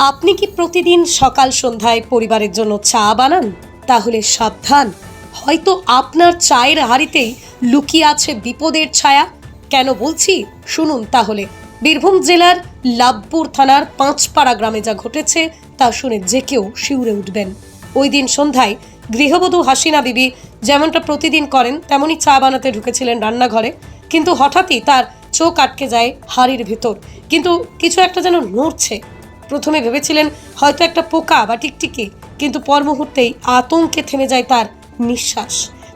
আপনি কি প্রতিদিন সকাল সন্ধ্যায় পরিবারের জন্য চা বানান? তাহলে সাবধান। হয়তো আপনার চায়ের হাড়িতেই লুকিয়ে আছে বিপদের ছায়া। কেন বলছি? শুনুন তাহলে। বীরভূম জেলার লাভপুর থানার পাঁচপাড়া গ্রামে যা ঘটেছে, তা শুনে যে কেউ শিউরে উঠবেন। ওই দিন সন্ধ্যায় গৃহবধূ হাসিনা বিবি যেমনটা প্রতিদিন করেন, তেমনই চা বানাতে ঢুকেছিলেন রান্নাঘরে। কিন্তু হঠাৎই তার চোখ আটকে যায় হাড়ির ভেতর। কিন্তু কিছু একটা যেন নড়ছে। প্রথমে ভেবেছিলেন হয়তো একটা পোকা বা টিকটিকি, কিন্তু পর মুহূর্তেই আতঙ্কে থেমে যায় তার নিঃশ্বাস।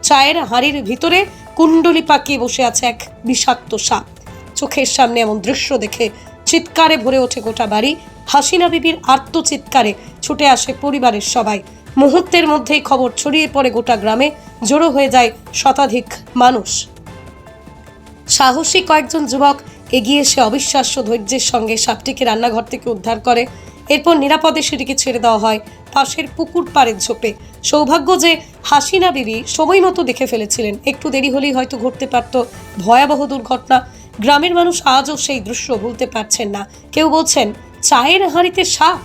চায়ের হাড়ির ভিতরে কুণ্ডলি পাকিয়ে বসে আছে এক বিষাক্ত সাপ। চোখের সামনে এমন দৃশ্য দেখে চিৎকারে ভরে ওঠে গোটা বাড়ি। হাসিনা বিবির আর্তচিৎকারে ছুটে আসে পরিবারের সবাই। মুহূর্তের মধ্যেই খবর ছড়িয়ে পড়ে গোটা গ্রামে। জড়ো হয়ে যায় শতাধিক মানুষ। সাহসী কয়েকজন যুবক এগিয়ে এসে অবিশ্বাস্য ধৈর্যের সঙ্গে সাপটিকে রান্নাঘর থেকে উদ্ধার করে। এরপর নিরাপদে সেটিকে ছেড়ে দেওয়া হয় পাশের পুকুর পাড়ের ঝোপে। সৌভাগ্য যে হাসিনা বিবি সময় মতো দেখে ফেলেছিলেন। একটু দেরি হলেই হয়তো ঘটতে পারত ভয়াবহ দুর্ঘটনা। গ্রামের মানুষ আজও সেই দৃশ্য ভুলতে পারছেন না। কেউ বলছেন, চায়ের হাঁড়িতে সাপ?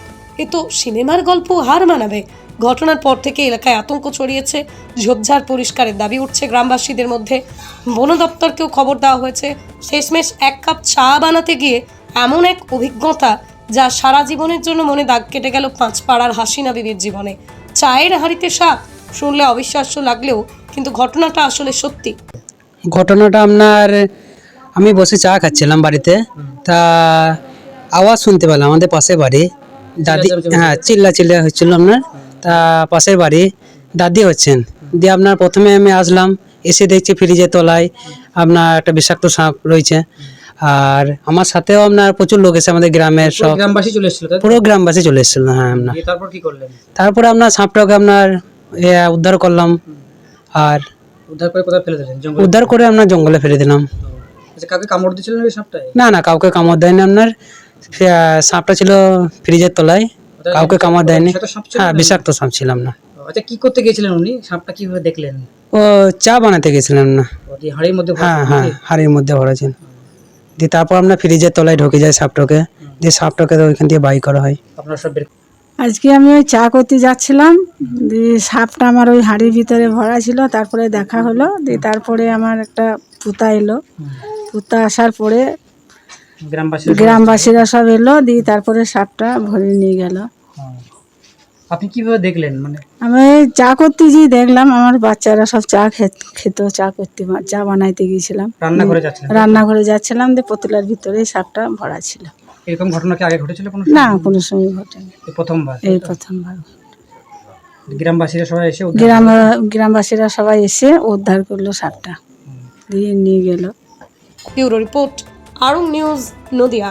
এ তো সিনেমার গল্প হার মানাবে। ঘটনার পর থেকে এলাকায় আতঙ্ক ছড়িয়েছে, ঝোপঝাড় পরিষ্কারের দাবি উঠছে গ্রামবাসীদের মধ্যে। বন দপ্তরকেও খবর দেওয়া হয়েছে, শেষমেশ এক কাপ চা বানাতে গিয়ে এমন এক অভিজ্ঞতা যা সারা জীবনের জন্য মনে দাগ কেটে গেল পাঁচপাড়ার হাসিনা বিবির জীবনে। চায়ের হাঁড়িতে সাপ শুনলে অবিশ্বাস্য লাগলেও কিন্তু ঘটনাটা আসলে সত্যি। ঘটনাটা আপনার, আমি বসে চা খাচ্ছিলাম বাড়িতে। তা আওয়াজ শুনতে পেলাম আমাদের পাশে বাড়ি। দাদি হ্যাঁ চিল্লা চিল্লা হচ্ছিল আপনার। তা পাশের বাড়ি দাদি হচ্ছেন। দিয়ে আপনার প্রথমে আমি আসলাম এসে দেখছি ফ্রিজের তলায় আপনার একটা বিষাক্ত সাপ রয়েছে। আর আমার সাথেও আপনার প্রচুর লোক এসে আমাদের গ্রামের সব গ্রামবাসী চলে এসেছিল পুরো গ্রামবাসী চলে এসেছিল হ্যাঁ আপনার তারপর কি করলেন? তারপরে আপনার সাপটাকে আপনার উদ্ধার করলাম। আর উদ্ধার করে কোথায় ফেলে দিলেন? জঙ্গল? উদ্ধার করে আপনার জঙ্গলে ফেলে দিলাম। আচ্ছা কাকে কামড় দিয়েছিলেন ওই সাপটায়? না না কাউকে কামড় দেয়নি আপনার। সাপটা ছিল ফ্রিজের তলায় কাউকে কামড় দেয়নি। বিষাক্ত সাপ হ্যাঁ বিষাক্ত সাপ ছিলাম না। আচ্ছা কি করতে গিয়েছিলেন উনি? সাপটা কীভাবে দেখলেন? ও চা বানাতে গেছিলাম না। হাড়ির মধ্যে হ্যাঁ হ্যাঁ? হাড়ির মধ্যে ভরেছেন দিয়ে তারপর আপনার ফ্রিজের তলায় ঢুকে যায় সাপটাকে। দিয়ে সাপটাকে তো ওইখান দিয়ে বাই করা হয়। আপনারা সব আজকে আমি ওই চা করতে যাচ্ছিলাম। দিয়ে সাপটা আমার ওই হাঁড়ির ভিতরে ভরা ছিল তারপরে দেখা হলো। দিয়ে তারপরে আমার একটা পুতা এলো। পুতা আসার পরে গ্রামবাসীরা সব এলো দিয়ে তারপরে সাপটা ভরে নিয়ে গেল। আপনি কীভাবে দেখলেন মানে? আমি চা করতে গিয়ে দেখলাম আমার বাচ্চারা সব চা খেত- খেত চা করতে চা বানাইতে গিয়েছিলাম। রান্নাঘরে যাচ্ছিলেন? রান্নাঘরে যাচ্ছিলাম দিয়ে পতলার ভিতরে সাপটা ভরা ছিল। এরকম ঘটনা কি আগে ঘটেছিল কোনো না কোনো সময় ঘটেনি। প্রথমবার এই প্রথমবার গ্রামবাসীরা সবাই এসে গ্রাম গ্রামবাসীরা সবাই এসে উদ্ধার করল সাপটা দিয়ে নিয়ে গেল। Bureau report. Arang news Nadia.